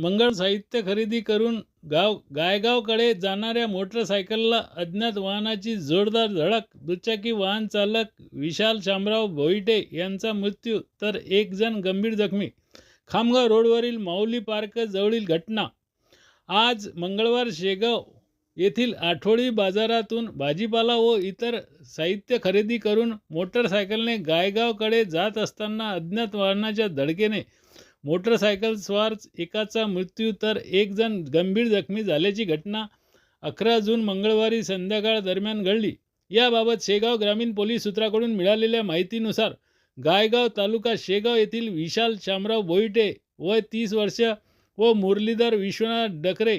मंगळ साहित्य खरेदी करून गाव गायगावकडे जाणाऱ्या मोटरसायकलला अज्ञात वाहनाची जोरदार धडक दुचाकी वाहन चालक विशाल शामराव भोईटे यांचा मृत्यू तर एक जण गंभीर जखमी. खामगाव रोडवरील माऊली पार्क जवळील घटना. आज मंगळवार शेगाव येथील आठवडी बाजारातून भाजीपाला व इतर साहित्य खरेदी करून मोटरसायकलने गायगावकडे जात असताना अज्ञात वाहनाच्या धडकेने मोटरसायकल स्वार एकाचा मृत्यू तर एक जण गंभीर जखमी झाल्याची घटना अकरा जून मंगळवारी संध्याकाळ दरम्यान घडली. याबाबत शेगाव ग्रामीण पोलीस सूत्राकडून मिळालेल्या माहितीनुसार गायगाव तालुका शेगाव येथील विशाल शामराव बोईटे वय तीस वर्ष व मुरलीधर विश्वनाथ डकरे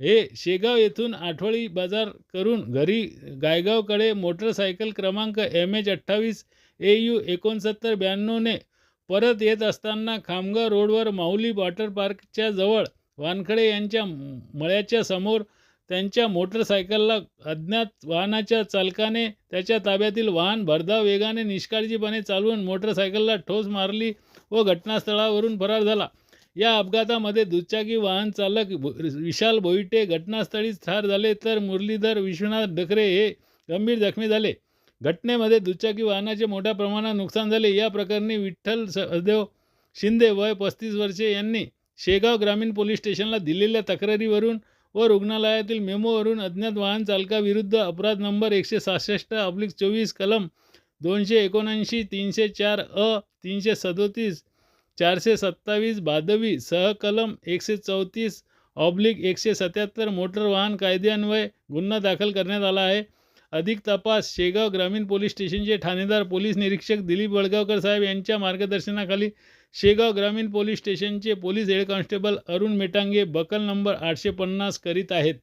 हे शेगाव येथून आठवडी बाजार करून घरी गायगावकडे मोटरसायकल क्रमांक एम एच अठ्ठावीस ए यू एकोणसत्तर ब्याण्णवने परत येत असताना खामगाव रोडवर माऊली वॉटर पार्कच्या जवळ वानखडे यांच्या मळ्याच्या समोर त्यांच्या मोटरसायकलला अज्ञात वाहनाच्या चालकाने त्याच्या ताब्यातील वाहन भरधाव वेगाने निष्काळजीपणे चालवून मोटरसायकलला ठोस मारली व घटनास्थळावरून फरार झाला. या अपघातामध्ये दुचाकी वाहन चालक विशाल भोईटे घटनास्थळीच ठार झाले तर मुरलीधर विश्वनाथ डकरे हे गंभीर जखमी झाले. घटनेमध्ये दुचाकी वाहनाचे मोठ्या प्रमाणात नुकसान झाले. या प्रकरणी विठ्ठल सहदेव शिंदे वय पस्तीस वर्षे यांनी शेगाव ग्रामीण पोलीस स्टेशनला दिलेल्या तक्रारीवरून व रुग्णालयातील मेमोवरून अज्ञात वाहन चालकाविरुद्ध अपराध नंबर एकशे सहासष्ट अब्लिक चोवीस कलम दोनशे एकोणऐंशी तीनशे चार अ तीनशे सदोतीस चारशे सत्तावीस बादवी सहकलम एकशे चौतीस ऑब्लिक एकशे सत्याहत्तर मोटर वाहन कायद्यान्वये गुन्हा दाखल करण्यात आला आहे. अधिक तपास शेगाव ग्रामीण पोलीस स्टेशनचे ठाणेदार पोलीस निरीक्षक दिलीप वडगावकर साहेब यांच्या मार्गदर्शनाखाली शेगाव ग्रामीण पोलीस स्टेशनचे police head constable Arun Metange buckle number आठशे पन्नास करीत आहेत.